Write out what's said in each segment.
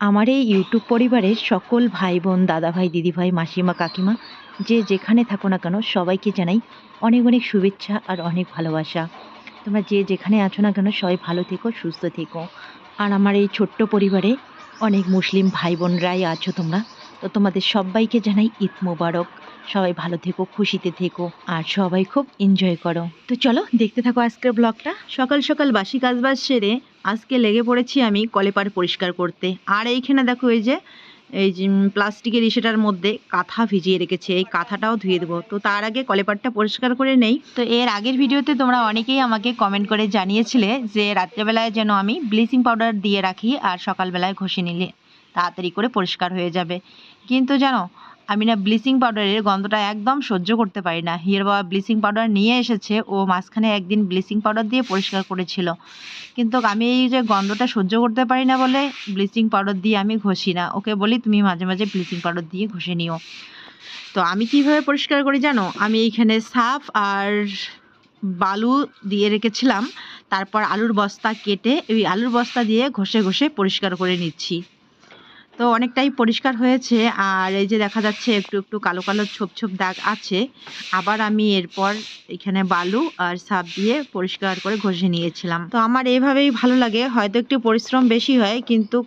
আমার এই ইউটিউব পরিবারের সকল ভাই বোন দাদা ভাই দিদি ভাই মাসিমা, কাকিমা, যে যেখানে থাকো না কেন, সবাইকে জানাই অনেক অনেক শুভেচ্ছা আর অনেক ভালোবাসা। তোমরা যে যেখানে আছো না কেন, সবাই ভালো থেকো, সুস্থ থেকো। আর আমার এই ছোট্ট পরিবারে অনেক মুসলিম ভাই বোনরাই আছো তোমরা। তো তোমাদের সবাইকে জানাই ঈদ মোবারক। সবাই ভালো থেকো, খুশিতে থেকো আর সবাই খুব এনজয় করো। তো চলো, দেখতে থাকো আজকের ব্লগটা। সকাল সকাল বাসি কাজবাজ সেরে আজকে লেগে পড়েছি আমি কলেপার পরিষ্কার করতে। আর এইখানে দেখো এই যে, এই প্লাস্টিকের ইসেটার মধ্যে কাঁথা ভিজিয়ে রেখেছে। এই কাঁথাটাও ধুয়ে দেবো। তো তার আগে কলেপারটা পরিষ্কার করে নেই। তো এর আগের ভিডিওতে তোমরা অনেকেই আমাকে কমেন্ট করে জানিয়েছিলে যে, রাত্রেবেলায় যেন আমি ব্লিচিং পাউডার দিয়ে রাখি আর সকালবেলায় ঘষে নিলে তাড়াতাড়ি করে পরিষ্কার হয়ে যাবে। কিন্তু জানো আমি না ব্লিচিং পাউডারের গন্ধটা একদম সহ্য করতে পারি না। হিয়ার বাবা ব্লিচিং পাউডার নিয়ে এসেছে, ও মাঝখানে একদিন ব্লিচিং পাউডার দিয়ে পরিষ্কার করেছিল। কিন্তু আমি এই যে গন্ধটা সহ্য করতে পারি না বলে ব্লিচিং পাউডার দিয়ে আমি ঘষি না। ওকে বলি, তুমি মাঝে মাঝে ব্লিচিং পাউডার দিয়ে ঘষে নিও। তো আমি কীভাবে পরিষ্কার করি জানো? আমি এইখানে সাফ আর বালু দিয়ে রেখেছিলাম। তারপর আলুর বস্তা কেটে ওই আলুর বস্তা দিয়ে ঘষে ঘষে পরিষ্কার করে নিচ্ছি। তো অনেকটাই পরিষ্কার হয়েছে আর এই যে দেখা যাচ্ছে একটু একটু কালো কালো ছোপ ছোপ দাগ আছে আবার আমি এরপর এখানে বালু আর সাপ দিয়ে পরিষ্কার করে ঘষে নিয়েছিলাম তো আমার এইভাবেই ভালো লাগে হয়তো একটু পরিশ্রম বেশি হয় কিন্তু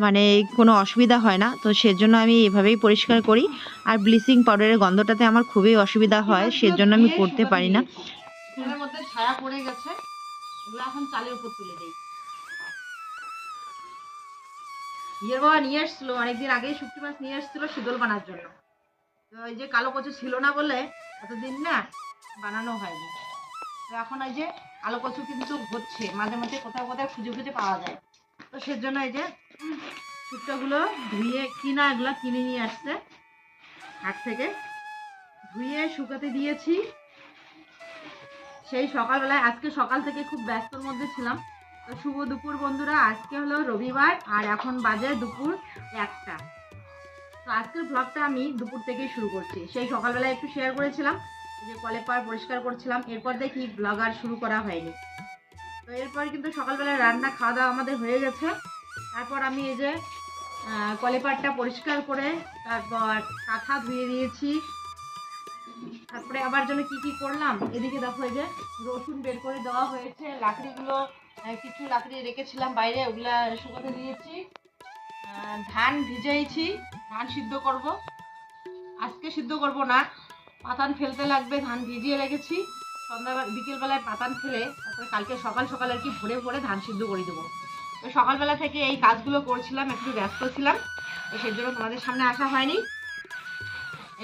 মানে কোনো অসুবিধা হয় না তো সেজন্য আমি এভাবেই পরিষ্কার করি আর ব্লিচিং পাউডারের গন্ধটাতে আমার খুবই অসুবিধা হয় সেজন্য আমি করতে পারি না মধ্যে ছায়া পড়ে গেছে এখন চালের উপর তুলে দেই ইয়ের বাবা নিয়ে এসেছিল, অনেকদিন আগেই শুক্তি মাছ নিয়ে এসেছিল শীতল বানার জন্য। তো ওই যে কালো কচু ছিল না বলে এতদিন না বানানো হয়নি। তো এখন ওই যে কালো কচু কিন্তু হচ্ছে, মাঝে মাঝে কোথাও কোথাও খুঁজে খুঁজে পাওয়া যায়। তো সেজন্য এই যে শুক্তাগুলো ধুয়ে কিনা এগুলো কিনে নিয়ে আসছে। হাট থেকে ধুয়ে শুকাতে দিয়েছি। সেই সকালবেলায়, আজকে সকাল থেকে খুব ব্যস্তর মধ্যে ছিলাম। তো শুভ দুপুর বন্ধুরা, আজকে হলো রবিবার আর এখন বাজে দুপুর একটা। তো আজকের ব্লগটা আমি দুপুর থেকেই শুরু করছি। সেই সকালবেলায় একটু শেয়ার করেছিলাম, যে কলে পার পরিষ্কার করছিলাম, এরপর দেখি ব্লগ আর শুরু করা হয়নি। তো এরপর কিন্তু সকালবেলায় রান্না খাওয়া দাওয়া আমাদের হয়ে গেছে। তারপর আমি এই যে কলেপারটা পরিষ্কার করে তারপর কাঁথা ধুয়ে দিয়েছি। তারপরে আবার জন্য কি কি করলাম? এদিকে দেখো এই যে রসুন বের করে দেওয়া হয়েছে, লাকড়িগুলো কিছু লাকড়ি রেখেছিলাম বাইরে, ওগুলা শুকাতে দিয়েছি। ধান ভিজাইছি, ধান সিদ্ধ করব। আজকে সিদ্ধ করব না, পাতান ফেলতে লাগবে, ধান ভিজিয়ে রেখেছি। সন্ধ্যাবেলা, বিকেলবেলায় পাতান ফেলে, তারপরে কালকে সকাল সকাল আর কি ভোরে ভোরে ধান সিদ্ধ করে দেবো। তো সকালবেলা থেকে এই কাজগুলো করছিলাম, একটু ব্যস্ত ছিলাম, তো সেই জন্য তোমাদের সামনে আসা হয়নি।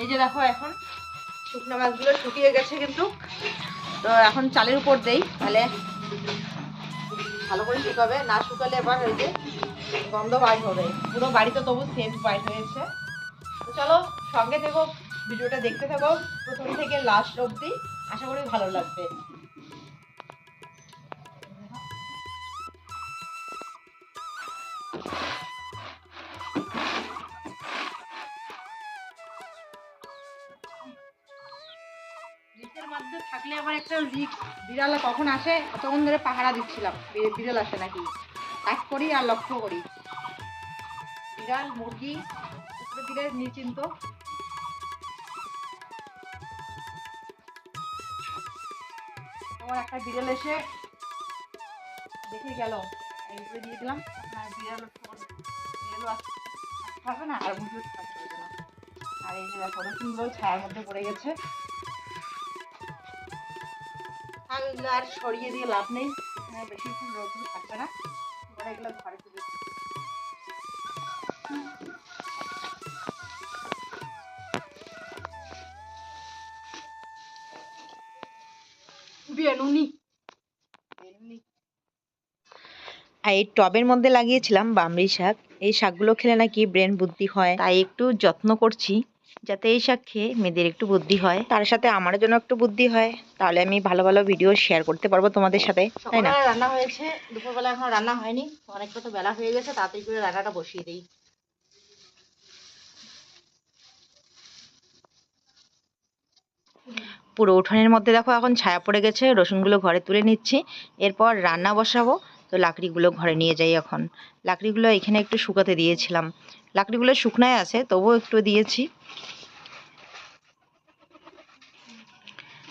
এই যে দেখো এখন, শুকনো মাছগুলো শুকিয়ে গেছে কিন্তু। তো এখন চালের উপর দেই, তাহলে ভালো করে শুকাবে না শুকালে এবার ওই যে গন্ধ বাইর হবে। পুরো বাড়িতে তবু সেন্ট বাইর হয়েছে। তো চলো, সঙ্গে থেকো, ভিডিওটা দেখতে থাকো। প্রথম থেকে লাস্ট অবধি আশা করি ভালো লাগবে। আবার একটা বিড়ালে নিশ্চিন্ত। একটা বিড়াল এসে দেখে গেল। এইগুলো দিয়ে দিলাম। আসতে না? আর মুরগিও থাকতে না। আর এই যে রসুনগুলো ছায়ার মধ্যে পড়ে গেছে। আর সরিয়ে দিয়ে লাভ নেই। বেশিক্ষণ রোদ্দুর থাকবে না। এগুলো ঘরে তুলে আর এই টবের মধ্যে লাগিয়েছিলাম বামড়ি শাক। এই শাকগুলো খেলে নাকি ব্রেন বুদ্ধি হয়। তাই একটু যত্ন করছি। যাতে এই শাক খেয়ে মেয়েদের একটু বুদ্ধি হয়। তার সাথে আমার জন্য একটু বুদ্ধি হয়। তাহলে আমি ভালো ভালো ভিডিও শেয়ার করতে পারব তোমাদের সাথে তাই না? রান্না হয়েছে দুপুরবেলা এখন রান্না হয়নি। অনেকটা তো বেলা হয়ে গেছে তাড়াতাড়ি করে রান্নাটা বসিয়ে দিই। পুরো উঠোনের মধ্যে দেখো এখন ছায়া পড়ে গেছে রসুনগুলো ঘরে তুলে নিচ্ছি। এরপর রান্না বসাবো তো লাকড়িগুলো ঘরে নিয়ে যাই এখন। লাকড়িগুলো এখানে একটু শুকাতে দিয়েছিলাম। লাকড়িগুলো শুকনায় আছে, তবুও একটু দিয়েছি।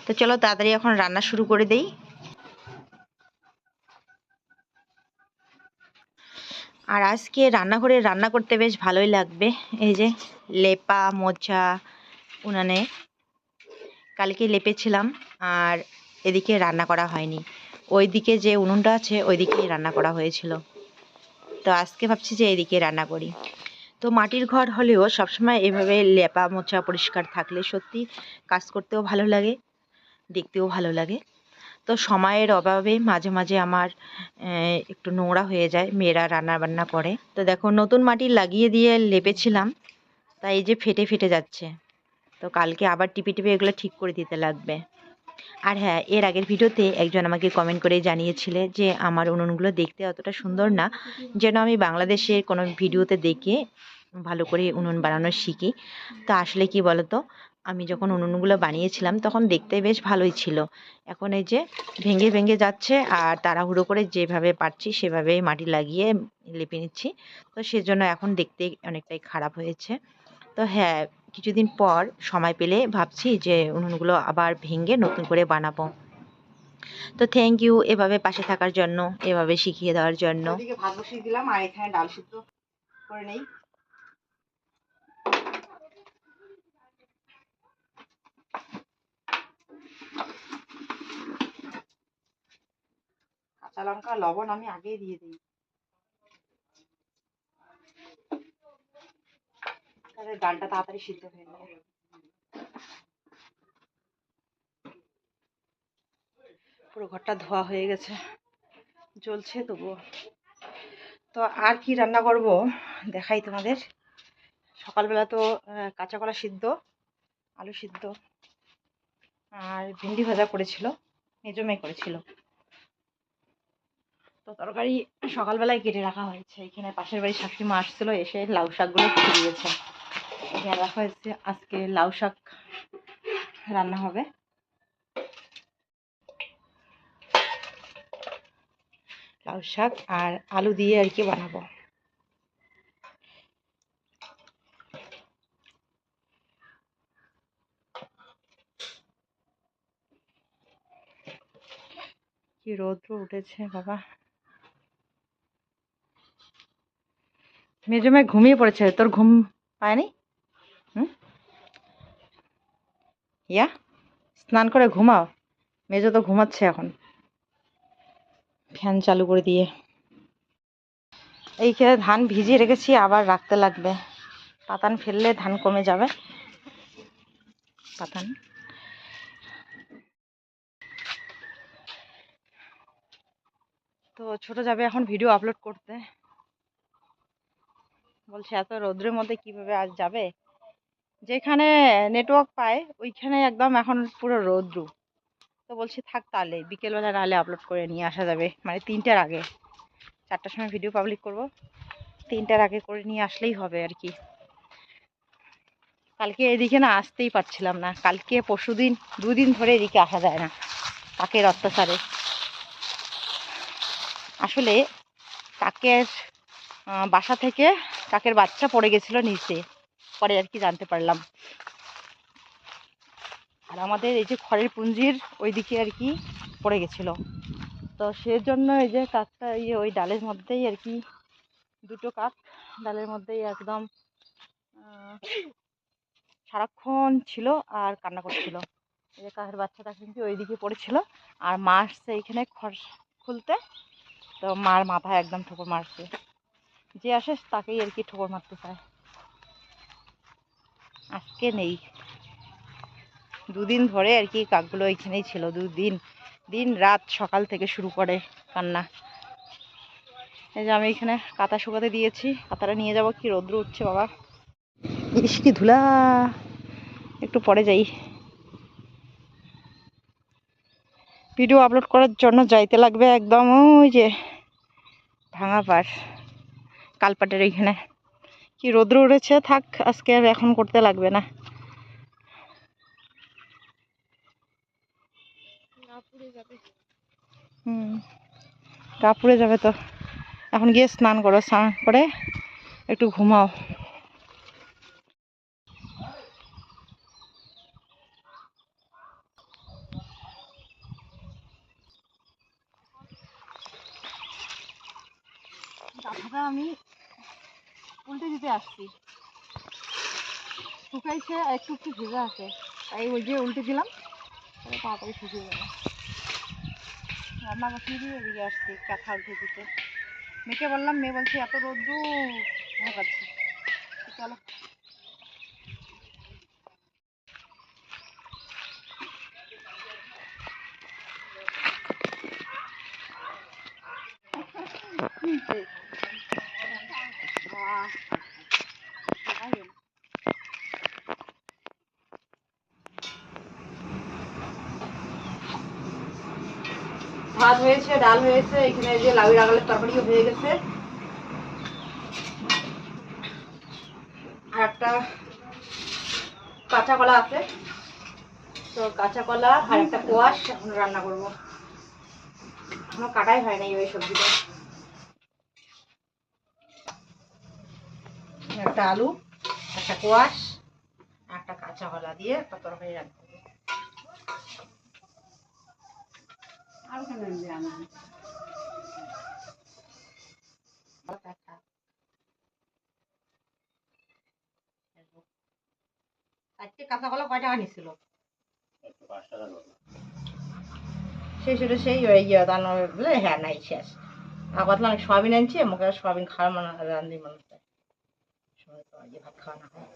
তো চলো তাড়াতাড়ি এখন রান্না শুরু করে দেই। আর আজকে রান্নাঘরে রান্না করতে বেশ ভালোই লাগবে। এই যে লেপা, মোচা, উনানে কালকে লেপেছিলাম আর এদিকে রান্না করা হয়নি। ওইদিকে যে উনুনটা আছে, ওইদিকেই রান্না করা হয়েছিল। তো আজকে ভাবছি যে এদিকে রান্না করি। তো মাটির ঘর হলেও সবসময় এভাবে লেপা মোচা পরিষ্কার থাকলে সত্যি কাজ করতেও ভালো লাগে, দেখতেও ভালো লাগে। তো সময়ের অভাবে মাঝে মাঝে আমার একটু নোংরা হয়ে যায়, মেয়েরা রান্না বান্না করে। তো দেখো নতুন মাটি লাগিয়ে দিয়ে লেপেছিলাম, তাই এই যে ফেটে ফেটে যাচ্ছে। তো কালকে আবার টিপে টিপে এগুলো ঠিক করে দিতে লাগবে। আর হ্যাঁ এর আগের ভিডিওতে একজন আমাকে কমেন্ট করে জানিয়েছিলে যে আমার উনুনগুলো দেখতে অতটা সুন্দর না। যেন আমি বাংলাদেশের কোনো ভিডিওতে দেখে ভালো করে উনুন বানানো শিখি। তো আসলে কি বলতো, আমি যখন উনুনগুলো বানিয়েছিলাম তখন দেখতে বেশ ভালোই ছিল। এখন এই যে ভেঙে ভেঙে যাচ্ছে আর তাড়াহুড়ো করে যেভাবে পারছি সেভাবেই মাটি লাগিয়ে লেপে নিচ্ছি। তো সেজন্য এখন দেখতে অনেকটাই খারাপ হয়েছে। তো হ্যাঁ কিছুদিন পর সময় পেলে ভাবছি যে উনুনগুলো আবার ভেঙে নতুন করে বানাবো। তো থ্যাংক ইউ এভাবে পাশে থাকার জন্য, এভাবে শিখিয়ে দেওয়ার জন্য। লঙ্কা, লবণ আমি আগেই দিয়ে দিই। তাহলে ডালটা তাড়াতাড়ি সিদ্ধ হয়ে যাবে পুরো ঘরটা ধোয়া হয়ে গেছে, জ্বলছে তবুও। তো আর কি রান্না করব দেখাই তোমাদের। সকালবেলা তো কাঁচা কলা সিদ্ধ, আলু সিদ্ধ, আর ভিন্ডি ভাজা করেছিল মেজমে করেছিল। তো তরকারি সকালবেলায় কেটে রাখা হয়েছে। এখানে পাশের বাড়ির শাশুড়ি মা আসছিল, এসে লাউ শাকগুলো দিয়েছে রাখা হয়েছে, আজকে লাউ শাক রান্না হবে। লাউ শাক আর আলু দিয়ে আর কি বানাবো। কি রৌদ্র উঠেছে বাবা। মেজমে ঘুমিয়ে পড়েছে, তোর ঘুম পায়নি? হুম? ইয়া, স্নান করে ঘুমাও। মেজো তো ঘুমাচ্ছে এখন। ফ্যান চালু করে দিয়ে। এইখানে ধান ভিজিয়ে রেখেছি, আবার রাখতে লাগবে। পাতান ফেললে ধান কমে যাবে। পাতান। তো ছোট যাবে এখন ভিডিও আপলোড করতে। বলছে, এত রৌদ্রের মধ্যে কীভাবে আজ যাবে? যেখানে নেটওয়ার্ক পায়, ওইখানে একদম এখন পুরো রৌদ্রু। তো বলছি, থাক তাহলে, বিকেলবেলা নাহলে আপলোড করে নিয়ে আসা যাবে। মানে তিনটার আগে। চারটার সময় ভিডিও পাবলিক করব। তিনটার আগে করে নিয়ে আসলেই হবে আর কি। কালকে এদিকে না আসতেই পারছিলাম না। কালকে পরশু দিন দুদিন ধরে এদিকে আসা যায় না। কাকের অত্যাচারে। আসলে কাকের বাসা থেকে কাকের বাচ্চা পড়ে গেছিল নিচে। পরে আর কি জানতে পারলাম। আর আমাদের এই যে খড়ের পুঞ্জির ওইদিকে আর কি পড়ে গেছিল। তো সেজন্য এই যে কাকটা ইয়ে ওই ডালের মধ্যেই আর কি, দুটো কাক ডালের মধ্যেই একদম সারাক্ষণ ছিল আর কান্না করছিল। এই যে কাকের বাচ্চাটা কিন্তু ওইদিকে পড়েছিল আর মা আসছে এইখানে খড় খুলতে। তো মার মাথায় একদম ঠোকর মারছে। যে আসে তাকেই আর কি ঠোকর মারতে চায়। আজকে নেই। দুদিন ধরে আর কি কাকগুলো এখানেই ছিল, দুদিন, দিন রাত সকাল থেকে শুরু করে কান্না। এই যে আমি এখানে কাতা শুকাতে দিয়েছি কাতাটা নিয়ে যাব, কি রৌদ্র উঠছে বাবা। ইস, কি ধুলা। একটু পরে যাই। ভিডিও আপলোড করার জন্য যাইতে লাগবে একদম, ওই যে ভাঙা পার কালপাটের এইখানে কি রৌদ্র উঠেছে থাক আজকে আর এখন করতে লাগবে না। হুম গা পুড়ে যাবে তো। এখন গিয়ে স্নান করো স্নান করে একটু ঘুমাও। আমি উল্টে দিতে আসছি। শুকাইছে, আর একটু একটু ভেজা আছে। তাই ওই যে উল্টে দিলাম তাহলে তাড়াতাড়ি শুকিয়ে যাবে রান্না বসিয়ে দিয়ে এদিকে আসছি কাঁথা উল্টে দিতে মেয়েকে বললাম, মেয়ে বলছে, এত রোদ্দুর পাচ্ছি চলো। ভাত হয়েছে, ডাল হয়েছে, এখানে যে লাউ রাগালের তরকারিও হয়ে গেছে। আর একটা কাঁচা কলা আছে। তো কাঁচা কলা আর একটা কোয়াশ এখন রান্না করব। এখনও কাটাই হয় নাই ওই সবজিটা। একটা আলু, একটা কোয়াশ, একটা কাঁচা কলা দিয়ে একটা তরকারি রান্না আজকে কাঁচা কয় টাকা নিছিল সেই সেই ইয়ে তার বলে হ্যাঁ নাই, শেষ। আর কত অনেক সয়াবিন আনছি আমাকে সয়াবিন খাওয়ার মানে রান্ধি মানুষ সময় তো আজকে ভাত খাওয়া না হয়।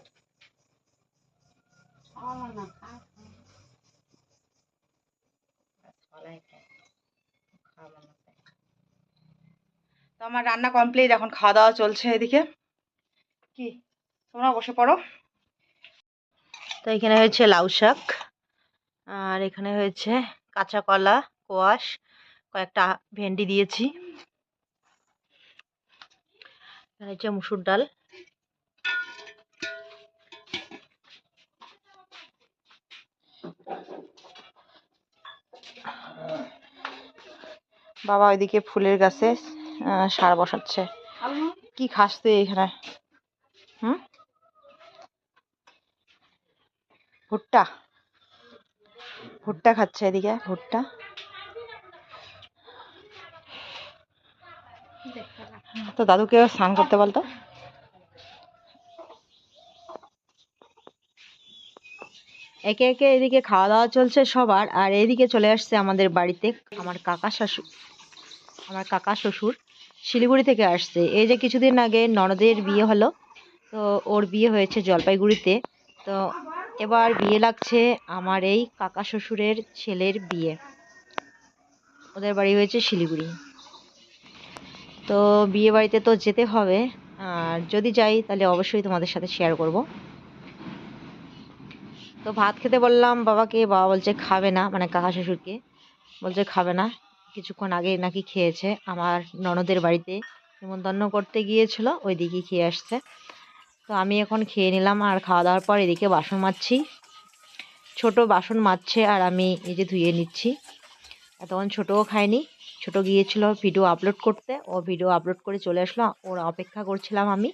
কলাই খায়। খাওয়া মানুষ হয়। তো আমার রান্না কমপ্লিট এখন খাওয়া দাওয়া চলছে এদিকে। কি? তোমরা বসে পড়ো। তো এখানে হয়েছে লাউ শাক, আর এখানে হয়েছে কাঁচা কলা, কোয়াশ, কয়েকটা ভেন্ডি দিয়েছি। এখানে হচ্ছে মুসুর ডাল। বাবা ওইদিকে ফুলের গাছে সার বসাচ্ছে। কি খাস তুই এখানে? হুম? ভুট্টা। ভুট্টা খাচ্ছে এদিকে, ভুট্টা। তো দাদুকে স্নান করতে বলতো? একে একে এদিকে খাওয়া দাওয়া চলছে সবার, আর এদিকে চলে আসছে আমাদের বাড়িতে আমার কাকা শাশু। আমার কাকা শ্বশুর। শিলিগুড়ি থেকে আসছে। এই যে কিছুদিন আগে ননদের বিয়ে হলো, তো ওর বিয়ে হয়েছে জলপাইগুড়িতে। তো এবার বিয়ে লাগছে আমার এই কাকা শ্বশুরের ছেলের বিয়ে। ওদের বাড়ি হয়েছে শিলিগুড়ি। তো বিয়ে বাড়িতে তো যেতে হবে। আর যদি যাই, তাহলে অবশ্যই তোমাদের সাথে শেয়ার করব। তো ভাত খেতে বললাম, বাবাকে, বাবা বলছে খাবে না মানে কাকা শ্বশুরকে। বলছে খাবে না। কিছুক্ষণ আগে নাকি খেয়েছে। আমার ননদের বাড়িতে নিমন্ত্রণ করতে গিয়েছিল ওই দিকে খেয়ে আসছে। তো আমি এখন খেয়ে নিলাম আর খাওয়া দাওয়ার পর এদিকে বাসন মাজছি। ছোট বাসন মাজছে আর আমি এই যে ধুয়ে নিচ্ছি। এতক্ষণ ছোটও খায়নি, ছোট গিয়েছিল ভিডিও আপলোড করতে। ও ভিডিও আপলোড করে চলে আসলো, ওর অপেক্ষা করছিলাম আমি।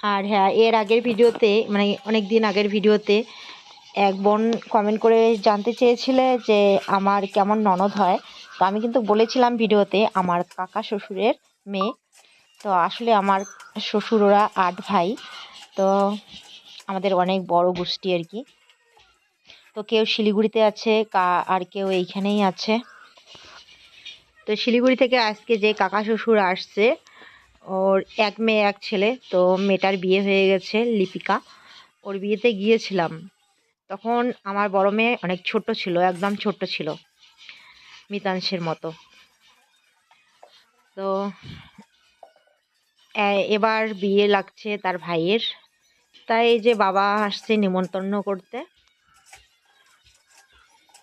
আর হ্যাঁ এর আগের ভিডিওতে মানে অনেক দিন আগের ভিডিওতে এক বোন কমেন্ট করে জানতে চেয়েছিলে যে আমার কেমন ননদ হয়। তো আমি কিন্তু বলেছিলাম ভিডিওতে আমার কাকা শ্বশুরের মেয়ে। তো আসলে আমার শ্বশুর ওরা আট ভাই। তো আমাদের অনেক বড় গোষ্ঠী আর কি। তো কেউ শিলিগুড়িতে আছে, কা আর কেউ এইখানেই আছে। তো শিলিগুড়ি থেকে আজকে যে কাকা শ্বশুর আসছে, ওর এক মেয়ে, এক ছেলে। তো মেয়েটার বিয়ে হয়ে গেছে, লিপিকা। ওর বিয়েতে গিয়েছিলাম। তখন আমার বড় মেয়ে অনেক ছোট ছিল একদম ছোট্ট ছিল মিতাংশের মতো। তো এবার বিয়ে লাগছে তার ভাইয়ের। তাই যে বাবা আসছে নিমন্ত্রণ করতে।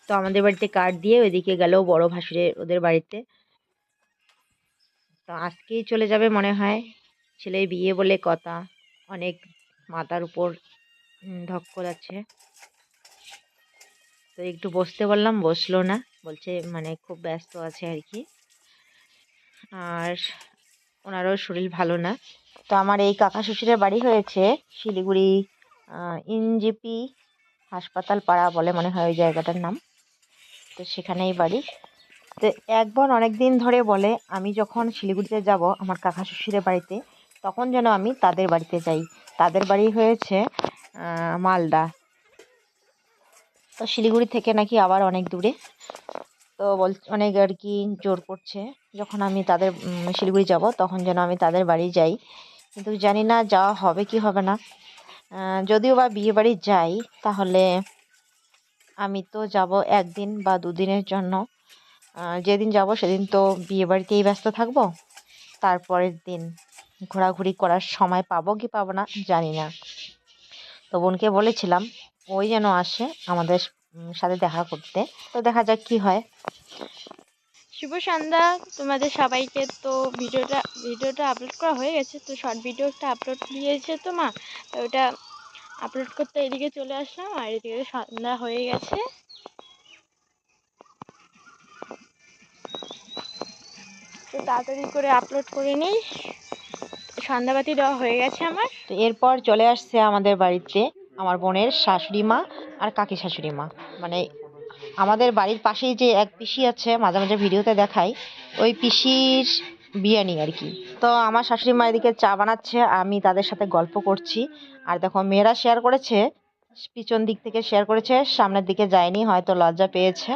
তো আমাদের বাড়িতে কার্ড দিয়ে ওইদিকে গেল বড় ভাসুরের ওদের বাড়িতে। তো আজকেই চলে যাবে মনে হয় ছেলের বিয়ে বলে কথা। অনেক মাথার উপর উম, ধক্কর আছে। তো একটু বসতে বললাম, বসল না। বলছে মানে খুব ব্যস্ত আছে আর কি আর ওনারও শরীর ভালো না। তো আমার এই কাকা শ্বশুরের বাড়ি হয়েছে শিলিগুড়ি ইনজিপি হাসপাতাল পাড়া বলে মনে হয় ওই জায়গাটার নাম। তো সেখানেই বাড়ি। তো একবার অনেক দিন ধরে বলে, আমি যখন শিলিগুড়িতে যাব আমার কাকা শ্বশুরের বাড়িতে, তখন যেন আমি তাদের বাড়িতে যাই। তাদের বাড়ি হয়েছে মালদা। তো শিলিগুড়ি থেকে নাকি আবার অনেক দূরে। তো বল, অনেক আর কি জোর করছে। যখন আমি তাদের শিলিগুড়ি যাব, তখন যেন আমি তাদের বাড়ি যাই। কিন্তু জানি না যাওয়া হবে কি হবে না। যদিও বা বিয়ে বাড়ি যাই, তাহলে আমি তো যাব একদিন বা দুদিনের জন্য। যেদিন যাব সেদিন তো বিয়ে বাড়িতেই ব্যস্ত থাকব। তারপরের দিন ঘোরাঘুরি করার সময় পাবো কি পাবো না জানি না। তো বোনকে বলেছিলাম ওই যেন আসে আমাদের সাথে দেখা করতে। তো দেখা যাক কি হয়। শুভ সন্ধ্যা। তোমাদের সবাইকে তো ভিডিওটা ভিডিওটা আপলোড করা হয়ে গেছে। তো শর্ট ভিডিও একটা আপলোড দিয়েছে তো মা। তো ওটা আপলোড করতে এদিকে চলে আসলাম আর এদিকে সন্ধ্যা হয়ে গেছে। তো তাড়াতাড়ি করে আপলোড করে নিই। সন্ধ্যাবাতি দেওয়া হয়ে গেছে আমার। তো এরপর চলে আসছে আমাদের বাড়িতে। আমার বোনের শাশুড়ি মা আর কাকি শাশুড়ি মা। মানে আমাদের বাড়ির পাশেই যে এক পিসি আছে, মাঝে মাঝে ভিডিওতে দেখাই, ওই পিসির বিয়ানি আর কি। তো আমার শাশুড়ি মা এদিকে চা বানাচ্ছে, আমি তাদের সাথে গল্প করছি। আর দেখো, মেয়েরা শেয়ার করেছে, পিছন দিক থেকে শেয়ার করেছে, সামনের দিকে যায়নি, হয়তো লজ্জা পেয়েছে।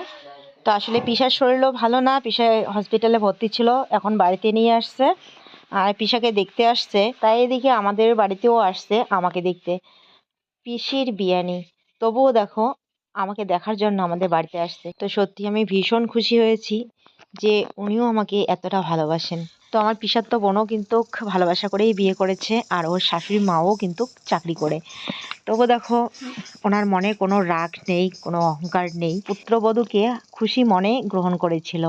তো আসলে পিসার শরীরও ভালো না, পিসা হসপিটালে ভর্তি ছিল, এখন বাড়িতে নিয়ে আসছে। আর পিসাকে দেখতে আসছে, তাই এদিকে আমাদের বাড়িতেও আসছে আমাকে দেখতে। পিসির বিয়ানি। তবুও দেখো, আমাকে দেখার জন্য আমাদের বাড়িতে আসছে। তো সত্যি আমি ভীষণ খুশি হয়েছি যে উনিও আমাকে এতটা ভালোবাসেন। তো আমার পিসার তো বোনও কিন্তু ভালোবাসা করেই বিয়ে করেছে আর ওর শাশুড়ি মাও কিন্তু চাকরি করে। তবু দেখো, ওনার মনে কোনো রাগ নেই, কোনো অহংকার নেই। পুত্রবধূকে খুশি মনে গ্রহণ করেছিল।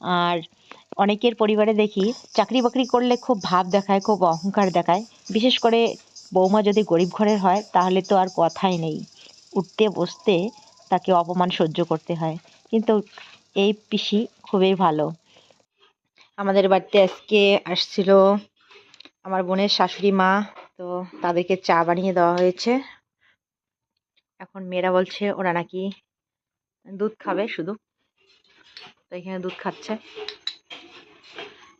আর অনেকের পরিবারে দেখি চাকরি বাকরি করলে খুব ভাব দেখায়, খুব অহংকার দেখায়। বিশেষ করে বৌমা যদি গরিব ঘরের হয়, তাহলে তো আর কথাই নেই। উঠতে, বসতে তাকে অপমান সহ্য করতে হয়। কিন্তু এই পিসি খুবই ভালো। আমাদের বাড়িতে আজকে আসছিল আমার বোনের শাশুড়ি মা, তো তাদেরকে চা বানিয়ে দেওয়া হয়েছে। এখন মেয়েরা বলছে, ওরা নাকি দুধ খাবে শুধু। তো এখানে দুধ খাচ্ছে।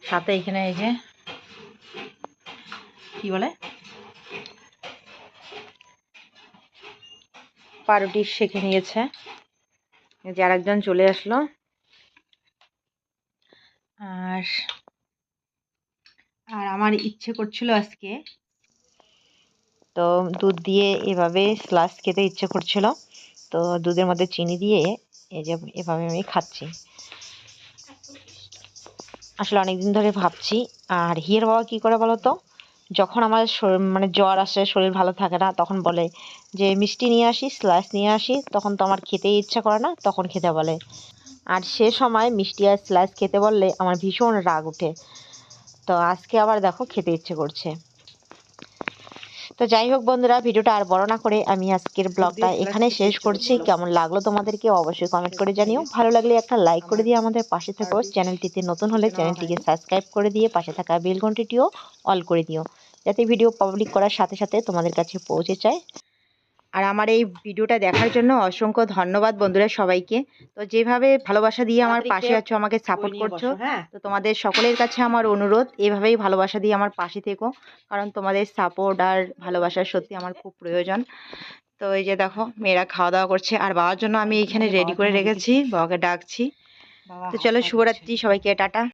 সাথে এখানে এই যে, কি বলে? পাউরুটি সেঁকে নিয়েছে। যে আরেকজন চলে আসলো। আর আর আমার ইচ্ছে করছিল আজকে, তো দুধ দিয়ে এভাবে স্লাস খেতে ইচ্ছে করছিল। তো দুধের মধ্যে চিনি দিয়ে এই যে এভাবে আমি খাচ্ছি। আসলে অনেক দিন ধরে ভাবছি, আর হিয়ের বাবা কি করে বলো তো যখন আমার শরীর মানে জ্বর আসে, শরীর ভালো থাকে না, তখন বলে যে, মিষ্টি নিয়ে আসি স্লাইস নিয়ে আসি তখন তো আমার খেতেই ইচ্ছা করে না তখন খেতে বলে। আর সে সময় মিষ্টি আর স্লাইস খেতে বললে আমার ভীষণ রাগ ওঠে। তো আজকে আবার দেখো খেতে ইচ্ছে করছে। তো যাই হোক বন্ধুরা ভিডিওটা আর বড় না করে আমি আজকের ব্লগটা এখানে শেষ করছি। কেমন লাগল তোমাদেরকে অবশ্যই কমেন্ট করে জানিও। ভালো লাগলে একটা লাইক করে দিয়ে আমাদের পাশে থাকো। চ্যানেলটিতে নতুন হলে চ্যানেলটিকে সাবস্ক্রাইব করে দিয়ে পাশে থাকা বেল ঘন্টিটিও অল করে দিও। যাতে ভিডিও পাবলিক করার সাথে সাথে তোমাদের কাছে পৌঁছে যায়। আর আমার এই ভিডিওটা দেখার জন্য অসংখ্য ধন্যবাদ বন্ধুরা সবাইকে। তো যেভাবে ভালোবাসা দিয়ে আমার পাশে আছো আমাকে সাপোর্ট করছ হ্যাঁ। তো তোমাদের সকলের কাছে আমার অনুরোধ এভাবেই ভালোবাসা দিয়ে আমার পাশে থেকো কারণ তোমাদের সাপোর্ট আর ভালোবাসা সত্যি আমার খুব প্রয়োজন। তো এই যে দেখো মেয়েরা খাওয়া দাওয়া করছে আর বাবার জন্য আমি এখানে রেডি করে রেখেছি বাবাকে ডাকছি। তো চলো শুভরাত্রি সবাইকে টাটা।